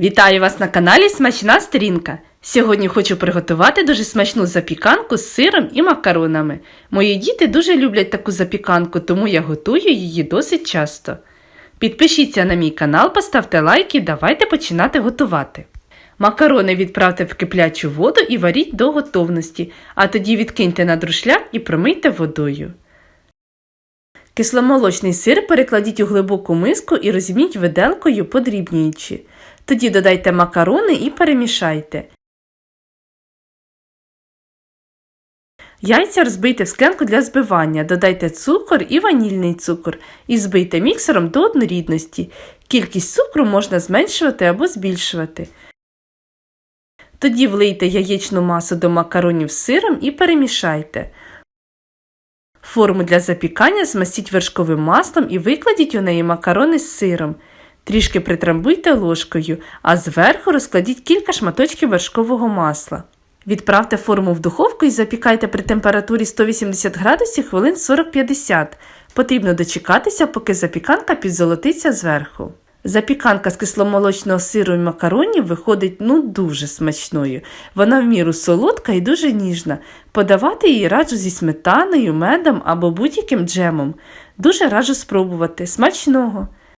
Вітаю вас на каналі Смачна Сторінка. Сьогодні хочу приготувати дуже смачну запіканку з сиром і макаронами. Мої діти дуже люблять таку запіканку, тому я готую її досить часто. Підпишіться на мій канал, поставте лайк і давайте починати готувати. Макарони відправте в киплячу воду і варіть до готовності, а тоді відкиньте на друшляк і промийте водою. Кисломолочний сир перекладіть у глибоку миску і розімніть виделкою, подрібнюючи. Тоді додайте макарони і перемішайте. Яйця розбийте в склянку для збивання, додайте цукор і ванільний цукор і збийте міксером до однорідності. Кількість цукру можна зменшувати або збільшувати. Тоді влийте яєчну масу до макаронів з сиром і перемішайте. Форму для запікання змастіть вершковим маслом і викладіть у неї макарони з сиром. Трішки притрамбуйте ложкою, а зверху розкладіть кілька шматочків вершкового масла. Відправте форму в духовку і запікайте при температурі 180 градусів хвилин 40-50. Потрібно дочекатися, поки запіканка підзолотиться зверху. Запіканка з кисломолочного сиру і макаронів виходить ну дуже смачною. Вона в міру солодка і дуже ніжна. Подавати її раджу зі сметаною, медом або будь-яким джемом. Дуже раджу спробувати. Смачного!